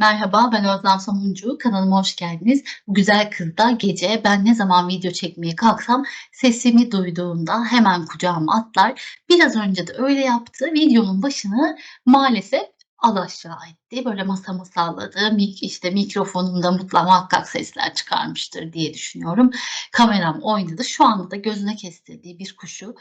Merhaba, ben Özlem Somuncu. Kanalıma hoş geldiniz. Bu güzel kız da gece ben ne zaman video çekmeye kalksam sesimi duyduğunda hemen kucağıma atlar. Biraz önce de öyle yaptı. Videonun başını maalesef alaşağı etti. Böyle masamı salladı. Mik, işte mikrofonumda mutla muhakkak sesler çıkarmıştır diye düşünüyorum. Kameram oynadı. Şu anda da gözüne kestirdiği bir kuşu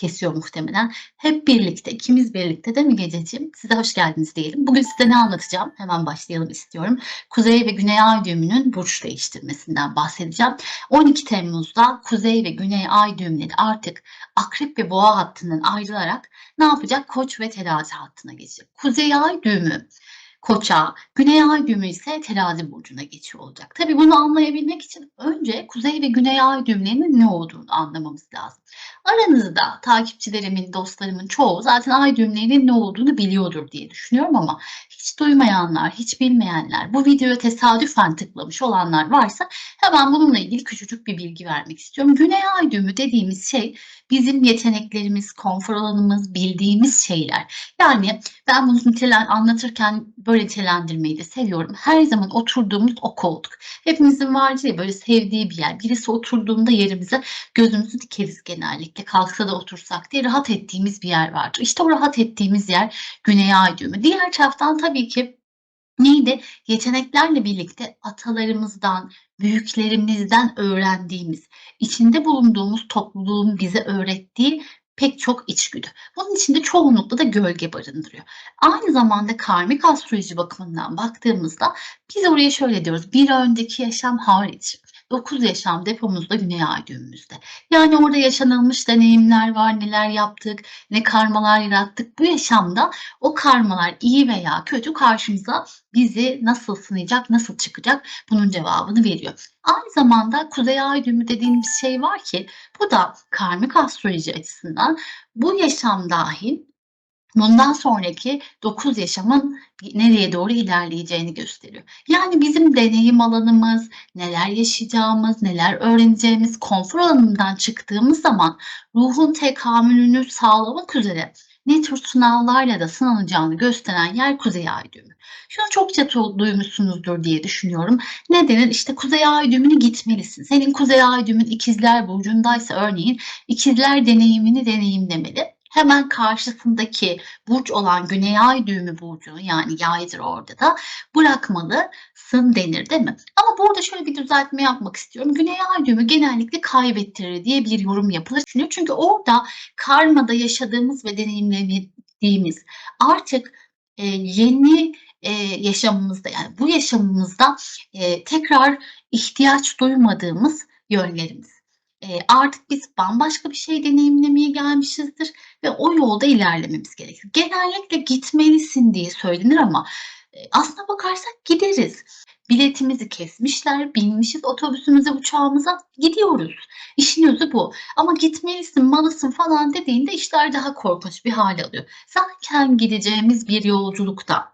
kesiyor muhtemelen. Hep birlikte, ikimiz birlikte değil mi gececiğim? Size hoş geldiniz diyelim. Bugün size ne anlatacağım? Hemen başlayalım istiyorum. Kuzey ve Güney Ay düğümünün burç değiştirmesinden bahsedeceğim. 12 Temmuz'da Kuzey ve Güney Ay düğümleri artık Akrep ve Boğa hattından ayrılarak ne yapacak? Koç ve Terazi hattına geçecek. Kuzey Ay düğümü Koça, Güney Ay düğümü ise terazi burcuna geçiyor olacak. Tabii bunu anlayabilmek için önce Kuzey ve Güney Ay düğümlerinin ne olduğunu anlamamız lazım. Aranızda takipçilerimin, dostlarımın çoğu zaten ay düğümlerinin ne olduğunu biliyordur diye düşünüyorum ama hiç duymayanlar, hiç bilmeyenler, bu videoya tesadüfen tıklamış olanlar varsa hemen bununla ilgili küçücük bir bilgi vermek istiyorum. Güney ay düğümü dediğimiz şey bizim yeteneklerimiz, konfor alanımız, bildiğimiz şeyler. Yani ben bunu nitelen, anlatırken böyle nitelendirmeyi de seviyorum. Her zaman oturduğumuz o koltuk. Hepimizin vardır ya böyle sevdiği bir yer. Birisi oturduğunda yerimize gözümüzü dikeriz genellikle. Kalksa da otursak diye rahat ettiğimiz bir yer vardır. İşte o rahat ettiğimiz yer Güney Ay düğümü. Diğer taraftan tabii ki neydi? Yeteneklerle birlikte atalarımızdan, büyüklerimizden öğrendiğimiz, içinde bulunduğumuz topluluğun bize öğrettiği pek çok içgüdü. Bunun içinde çoğunlukla da gölge barındırıyor. Aynı zamanda karmik astroloji bakımından baktığımızda biz oraya şöyle diyoruz. Bir önceki yaşam hariç 9 yaşam depomuzda Güney Ay düğümümüzde. Yani orada yaşanılmış deneyimler var, neler yaptık, ne karmalar yarattık. Bu yaşamda o karmalar iyi veya kötü karşımıza bizi nasıl sınayacak, nasıl çıkacak bunun cevabını veriyor. Aynı zamanda Kuzey Ay düğümü dediğimiz şey var ki bu da karmik astroloji açısından bu yaşam dahil bundan sonraki 9 yaşamın nereye doğru ilerleyeceğini gösteriyor. Yani bizim deneyim alanımız, neler yaşayacağımız, neler öğreneceğimiz, konfor alanından çıktığımız zaman ruhun tekamülünü sağlamak üzere ne tür sınavlarla da sınanacağını gösteren yer Kuzey Ay düğümü. Şunu çokça duymuşsunuzdur diye düşünüyorum. Ne denir? İşte Kuzey Ay düğümüne gitmelisin. Senin Kuzey Ay düğümün ikizler burcundaysa örneğin ikizler deneyimini deneyimlemeli hemen karşısındaki burç olan Güney Ay düğümü burcu yani yaydır orada da bırakmalısın denir değil mi? Ama burada şöyle bir düzeltme yapmak istiyorum. Güney Ay düğümü genellikle kaybettirir diye bir yorum yapılır. Çünkü orada karmada yaşadığımız ve deneyimlediğimiz artık e, yeni e, yaşamımızda yani bu yaşamımızda e, tekrar ihtiyaç duymadığımız yönlerimiz. E, artık biz bambaşka bir şey deneyimlemeye gelmişizdir yolda ilerlememiz gerekir. Genellikle gitmelisin diye söylenir ama e, aslına bakarsak gideriz. Biletimizi kesmişler, binmişiz otobüsümüze, uçağımıza gidiyoruz. İşin özü bu. Ama gitmelisin, malısın falan dediğinde işler daha korkunç bir hal alıyor. Zaten gideceğimiz bir yolculukta.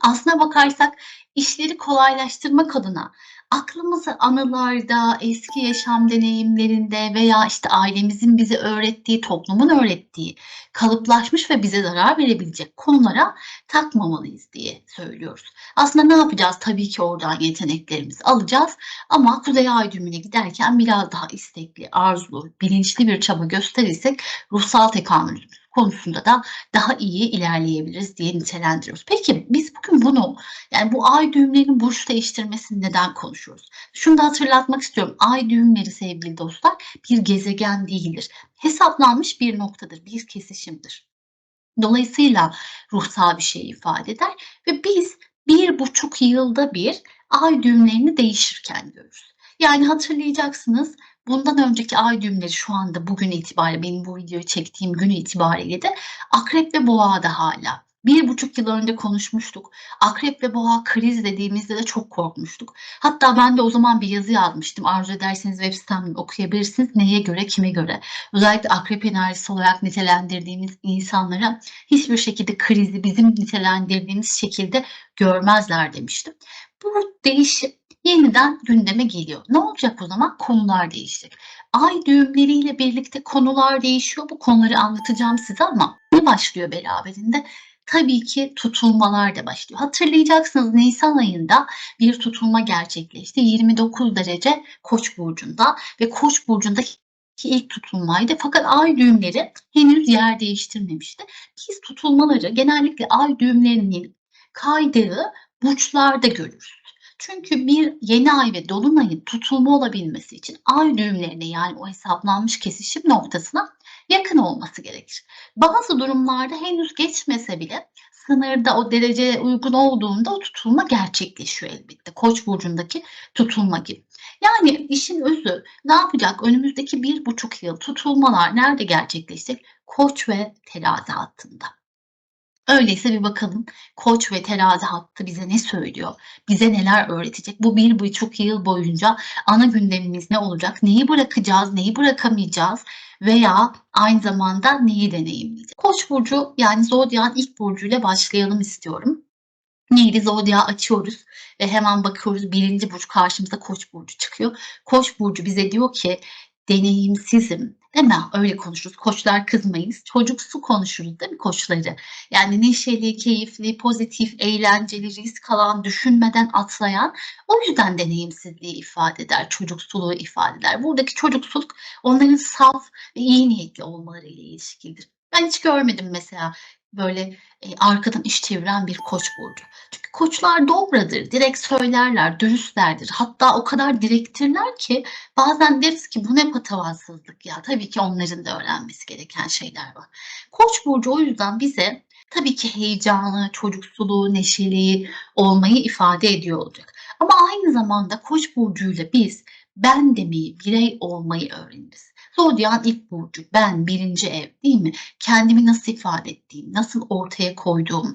Aslına bakarsak işleri kolaylaştırmak adına aklımızı anılarda, eski yaşam deneyimlerinde veya işte ailemizin bize öğrettiği, toplumun öğrettiği kalıplaşmış ve bize zarar verebilecek konulara takmamalıyız diye söylüyoruz. Aslında ne yapacağız? Tabii ki oradan yeteneklerimizi alacağız ama Kuzey Ay düğümüne giderken biraz daha istekli, arzulu, bilinçli bir çaba gösterirsek ruhsal tekamülümüz konusunda da daha iyi ilerleyebiliriz diye nitelendiriyoruz. Peki biz bugün bunu yani bu ay düğümlerinin burç değiştirmesini neden konuşuyoruz? Şunu da hatırlatmak istiyorum. Ay düğümleri sevgili dostlar bir gezegen değildir. Hesaplanmış bir noktadır, bir kesişimdir. Dolayısıyla ruhsal bir şey ifade eder ve biz bir buçuk yılda bir ay düğümlerini değişirken görürüz. Yani hatırlayacaksınız bundan önceki ay düğümleri şu anda bugün itibariyle benim bu videoyu çektiğim gün itibariyle de akrep ve boğada hala. Bir buçuk yıl önce konuşmuştuk. Akrep ve boğa kriz dediğimizde de çok korkmuştuk. Hatta ben de o zaman bir yazı yazmıştım. Arzu ederseniz web sitemden okuyabilirsiniz. Neye göre, kime göre. Özellikle akrep enerjisi olarak nitelendirdiğimiz insanlara hiçbir şekilde krizi bizim nitelendirdiğimiz şekilde görmezler demiştim. Bu değişim yeniden gündeme geliyor. Ne olacak o zaman? Konular değişecek. Ay düğümleriyle birlikte konular değişiyor. Bu konuları anlatacağım size ama ne başlıyor beraberinde? tabii ki tutulmalar da başlıyor. Hatırlayacaksınız nisan ayında bir tutulma gerçekleşti. 29 derece Koç burcunda ve Koç burcundaki ilk tutulmaydı. Fakat ay düğümleri henüz yer değiştirmemişti. Biz tutulmaları genellikle ay düğümlerinin kaydığı burçlarda görürüz. Çünkü bir yeni ay ve dolunayın tutulma olabilmesi için ay düğümlerine yani o hesaplanmış kesişim noktasına yakın olması gerekir. Bazı durumlarda henüz geçmese bile sınırda o dereceye uygun olduğunda o tutulma gerçekleşiyor elbette. Koç burcundaki tutulma gibi. Yani işin özü ne yapacak? Önümüzdeki bir buçuk yıl tutulmalar nerede gerçekleşecek? Koç ve terazi hattında. Öyleyse bir bakalım Koç ve terazi hattı bize ne söylüyor? Bize neler öğretecek? Bu bir buçuk yıl boyunca ana gündemimiz ne olacak? Neyi bırakacağız, neyi bırakamayacağız? Veya aynı zamanda neyi deneyimleyeceğiz? Koç burcu yani zodyan ilk burcuyla başlayalım istiyorum. Neydi? Zodya açıyoruz ve hemen bakıyoruz birinci burç karşımıza Koç burcu çıkıyor. Koç burcu bize diyor ki deneyimsizim. Değil mi? Öyle konuşuruz. Koçlar kızmayız. Çocuksu konuşuruz değil mi koçları? Yani neşeli, keyifli, pozitif, eğlenceli, risk alan, düşünmeden atlayan o yüzden deneyimsizliği ifade eder, çocuksuluğu ifade eder. Buradaki çocuksuluk onların saf ve iyi niyetli olmaları ile ilişkilidir. Ben hiç görmedim mesela böyle e, arkadan iş çeviren bir koç burcu. Çünkü koçlar dobradır, direkt söylerler, dürüstlerdir. Hatta o kadar direktirler ki bazen deriz ki bu ne patavatsızlık ya. Tabii ki onların da öğrenmesi gereken şeyler var. Koç burcu o yüzden bize tabii ki heyecanı, çocuksuluğu, neşeliği olmayı ifade ediyor olacak. Ama aynı zamanda koç burcuyla biz ben demeyi, birey olmayı öğreniriz. Zodyan ilk burcu, ben birinci ev değil mi? Kendimi nasıl ifade ettiğim, nasıl ortaya koyduğum,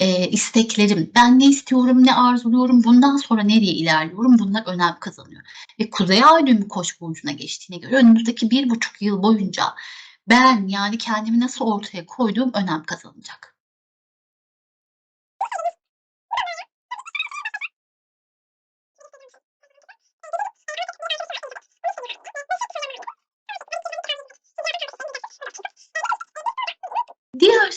e, isteklerim, ben ne istiyorum, ne arzuluyorum, bundan sonra nereye ilerliyorum bunlar önem kazanıyor. Ve Kuzey Ay düğümü Koç burcuna geçtiğine göre önümüzdeki bir buçuk yıl boyunca ben yani kendimi nasıl ortaya koyduğum önem kazanacak.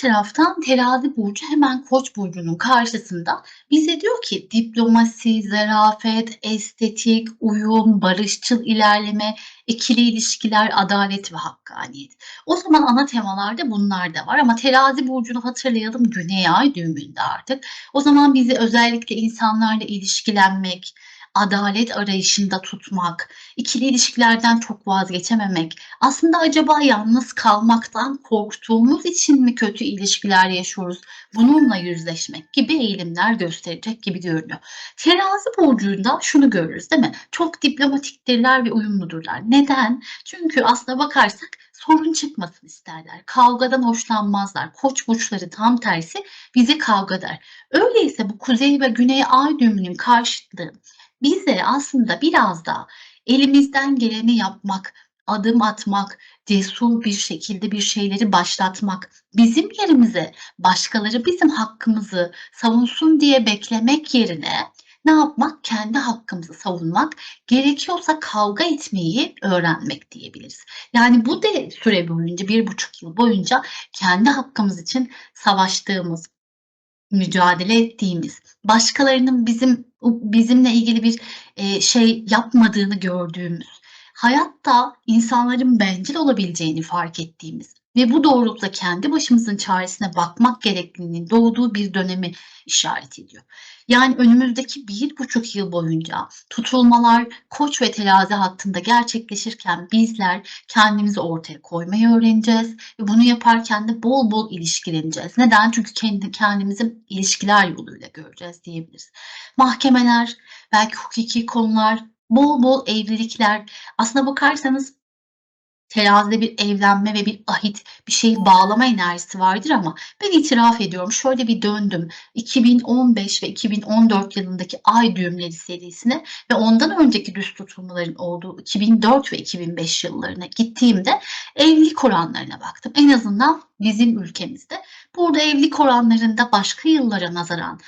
Taraftan Terazi burcu hemen Koç burcunun karşısında bize diyor ki diplomasi, zarafet, estetik, uyum, barışçıl ilerleme, ikili ilişkiler, adalet ve hakkaniyet. O zaman ana temalarda bunlar da var ama Terazi burcunu hatırlayalım Güney Ay düğümünde artık. O zaman bizi özellikle insanlarla ilişkilenmek, adalet arayışında tutmak, ikili ilişkilerden çok vazgeçememek, aslında acaba yalnız kalmaktan korktuğumuz için mi kötü ilişkiler yaşıyoruz? Bununla yüzleşmek gibi eğilimler gösterecek gibi görünüyor. Terazi burcunda şunu görürüz değil mi? Çok diplomatiktirler ve uyumludurlar. Neden? Çünkü aslına bakarsak sorun çıkmasın isterler. Kavgadan hoşlanmazlar. Koç burçları tam tersi bizi kavga der. Öyleyse bu kuzey ve güney ay düğümünün karşıtlığı bize aslında biraz da elimizden geleni yapmak, adım atmak, cesur bir şekilde bir şeyleri başlatmak, bizim yerimize başkaları bizim hakkımızı savunsun diye beklemek yerine ne yapmak? Kendi hakkımızı savunmak, gerekiyorsa kavga etmeyi öğrenmek diyebiliriz. Yani bu de süre boyunca, bir buçuk yıl boyunca kendi hakkımız için savaştığımız, mücadele ettiğimiz, başkalarının bizim bizimle ilgili bir e, şey yapmadığını gördüğümüz, hayatta insanların bencil olabileceğini fark ettiğimiz ve bu doğrultuda kendi başımızın çaresine bakmak gerektiğinin doğduğu bir dönemi işaret ediyor. Yani önümüzdeki bir buçuk yıl boyunca tutulmalar koç ve terazi hattında gerçekleşirken bizler kendimizi ortaya koymayı öğreneceğiz ve bunu yaparken de bol bol ilişkileneceğiz. Neden? Çünkü kendi kendimizi ilişkiler yoluyla göreceğiz diyebiliriz. Mahkemeler, belki hukuki konular, bol bol evlilikler. Aslına bakarsanız terazide bir evlenme ve bir ahit, bir şeyi bağlama enerjisi vardır ama ben itiraf ediyorum şöyle bir döndüm 2015 ve 2014 yılındaki ay düğümleri serisine ve ondan önceki düz tutulmaların olduğu 2004 ve 2005 yıllarına gittiğimde evlilik oranlarına baktım. En azından bizim ülkemizde. Burada evlilik oranlarında başka yıllara nazaran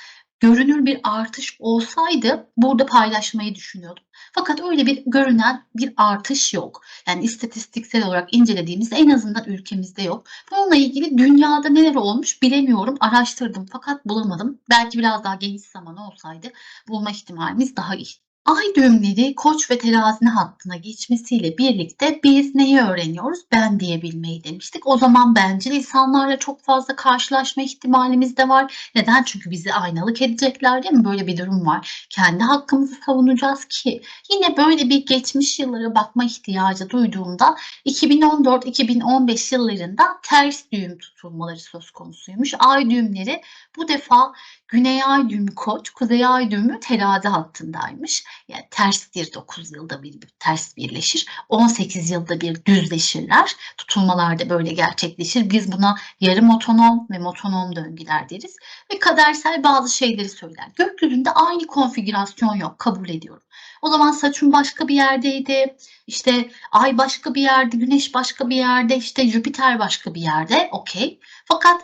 görünür bir artış olsaydı burada paylaşmayı düşünüyordum. Fakat öyle bir görünen bir artış yok. Yani istatistiksel olarak incelediğimizde en azından ülkemizde yok. Bununla ilgili dünyada neler olmuş bilemiyorum. Araştırdım fakat bulamadım. Belki biraz daha geniş zaman olsaydı bulma ihtimalimiz daha iyi. Ay düğümleri Koç ve Terazi hattına geçmesiyle birlikte biz neyi öğreniyoruz? Ben diyebilmeyi demiştik. O zaman bencil insanlarla çok fazla karşılaşma ihtimalimiz de var. Neden? Çünkü bizi aynalık edecekler değil mi? Böyle bir durum var. Kendi hakkımızı savunacağız ki yine böyle bir geçmiş yıllara bakma ihtiyacı duyduğumda 2014-2015 yıllarında ters düğüm tutulmaları söz konusuymuş. Ay düğümleri bu defa Güney ay düğümü Koç, Kuzey ay düğümü Terazi hattındaymış. Yani terstir 9 yılda bir, ters birleşir. 18 yılda bir düzleşirler. Tutulmalar da böyle gerçekleşir. Biz buna yarım otonom ve motonom döngüler deriz. Ve kadersel bazı şeyleri söyler. Gökyüzünde aynı konfigürasyon yok. Kabul ediyorum. O zaman Satürn başka bir yerdeydi. İşte Ay başka bir yerde, Güneş başka bir yerde, işte Jüpiter başka bir yerde. Okey. Fakat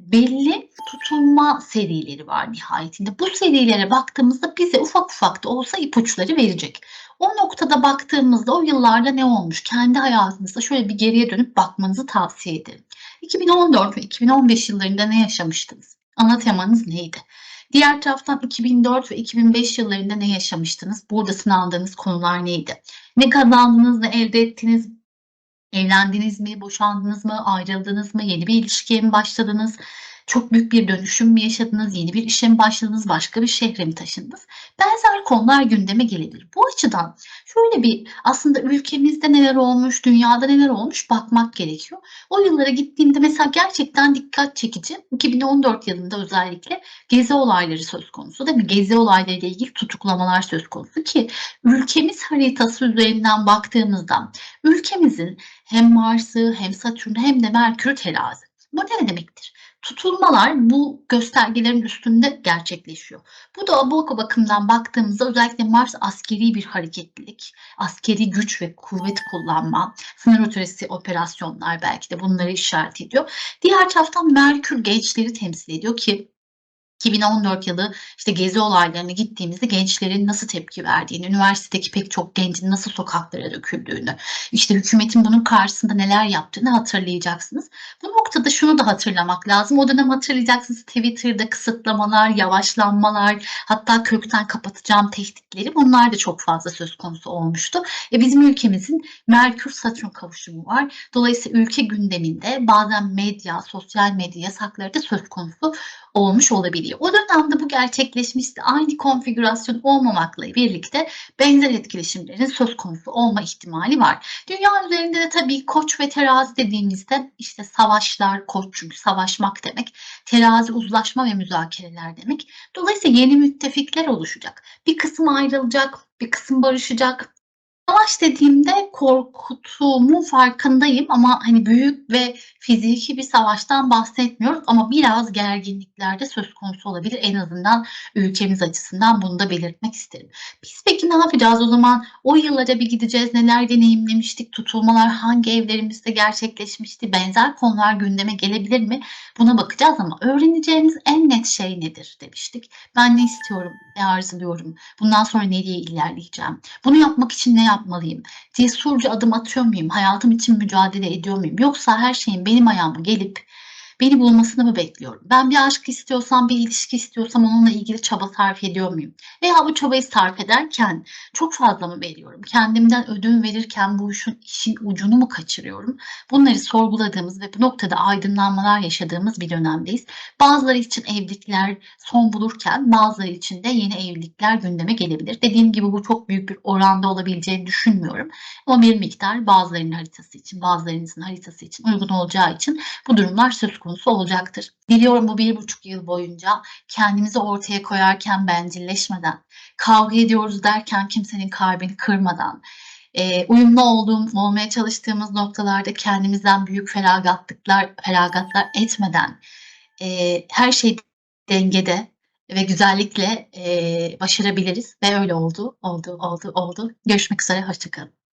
belli tutulma serileri var nihayetinde. Bu serilere baktığımızda bize ufak ufak da olsa ipuçları verecek. O noktada baktığımızda o yıllarda ne olmuş? Kendi hayatınızda şöyle bir geriye dönüp bakmanızı tavsiye ederim. 2014 ve 2015 yıllarında ne yaşamıştınız? Ana temanız neydi? Diğer taraftan 2004 ve 2005 yıllarında ne yaşamıştınız? Burada sınandığınız konular neydi? Ne kazandınız, ne elde ettiniz? Evlendiniz mi, boşandınız mı, ayrıldınız mı, yeni bir ilişkiye mi başladınız? Çok büyük bir dönüşüm mü yaşadınız? Yeni bir işe mi başladınız? Başka bir şehre mi taşındınız? Benzer konular gündeme gelebilir. Bu açıdan şöyle bir aslında ülkemizde neler olmuş, dünyada neler olmuş bakmak gerekiyor. O yıllara gittiğimde mesela gerçekten dikkat çekici 2014 yılında özellikle gezi olayları söz konusu değil mi? Gezi olayları ile ilgili tutuklamalar söz konusu ki ülkemiz haritası üzerinden baktığımızda ülkemizin hem Mars'ı hem Satürn'ü hem de Merkür terazi. Bu ne demektir? Tutulmalar bu göstergelerin üstünde gerçekleşiyor. Bu da bu bakımdan baktığımızda özellikle Mars askeri bir hareketlilik, askeri güç ve kuvvet kullanma, sınır ötesi operasyonlar belki de bunları işaret ediyor. Diğer taraftan Merkür gençleri temsil ediyor ki 2014 yılı işte gezi olaylarına gittiğimizde gençlerin nasıl tepki verdiğini, üniversitedeki pek çok gencin nasıl sokaklara döküldüğünü, işte hükümetin bunun karşısında neler yaptığını hatırlayacaksınız. Bu noktada şunu da hatırlamak lazım. O dönem hatırlayacaksınız Twitter'da kısıtlamalar, yavaşlanmalar, hatta kökten kapatacağım tehditleri bunlar da çok fazla söz konusu olmuştu. E bizim ülkemizin Merkür-Satürn kavuşumu var. Dolayısıyla ülke gündeminde bazen medya, sosyal medya yasakları da söz konusu olmuş olabiliyor. O dönemde bu gerçekleşmişti. Aynı konfigürasyon olmamakla birlikte benzer etkileşimlerin söz konusu olma ihtimali var. Dünya üzerinde de tabii koç ve terazi dediğimizde işte savaşlar, koç çünkü savaşmak demek. Terazi uzlaşma ve müzakereler demek. Dolayısıyla yeni müttefikler oluşacak. Bir kısım ayrılacak, bir kısım barışacak, Savaş dediğimde korkutuğumun farkındayım ama hani büyük ve fiziki bir savaştan bahsetmiyoruz ama biraz gerginlikler de söz konusu olabilir. En azından ülkemiz açısından bunu da belirtmek isterim. Biz peki ne yapacağız o zaman? O yıllara bir gideceğiz. Neler deneyimlemiştik? Tutulmalar hangi evlerimizde gerçekleşmişti? Benzer konular gündeme gelebilir mi? Buna bakacağız ama öğreneceğimiz en net şey nedir demiştik. Ben ne istiyorum, ne arzuluyorum? Bundan sonra nereye ilerleyeceğim? Bunu yapmak için ne yapmalıyım? Cesurca adım atıyor muyum? Hayatım için mücadele ediyor muyum? Yoksa her şeyin benim ayağıma gelip beni bulmasını mı bekliyorum? Ben bir aşk istiyorsam, bir ilişki istiyorsam onunla ilgili çaba sarf ediyor muyum? Veya bu çabayı sarf ederken çok fazla mı veriyorum? Kendimden ödün verirken bu işin, işin ucunu mu kaçırıyorum? Bunları sorguladığımız ve bu noktada aydınlanmalar yaşadığımız bir dönemdeyiz. Bazıları için evlilikler son bulurken bazıları için de yeni evlilikler gündeme gelebilir. Dediğim gibi bu çok büyük bir oranda olabileceğini düşünmüyorum. Ama bir miktar bazılarının haritası için, bazılarınızın haritası için uygun olacağı için bu durumlar söz konusu olacaktır. Diliyorum bu bir buçuk yıl boyunca kendimizi ortaya koyarken bencilleşmeden, kavga ediyoruz derken kimsenin kalbini kırmadan, e, uyumlu olduğum, olmaya çalıştığımız noktalarda kendimizden büyük feragatlıklar, feragatlar etmeden e, her şey dengede ve güzellikle e, başarabiliriz ve öyle oldu, oldu, oldu, oldu. Görüşmek üzere, hoşçakalın.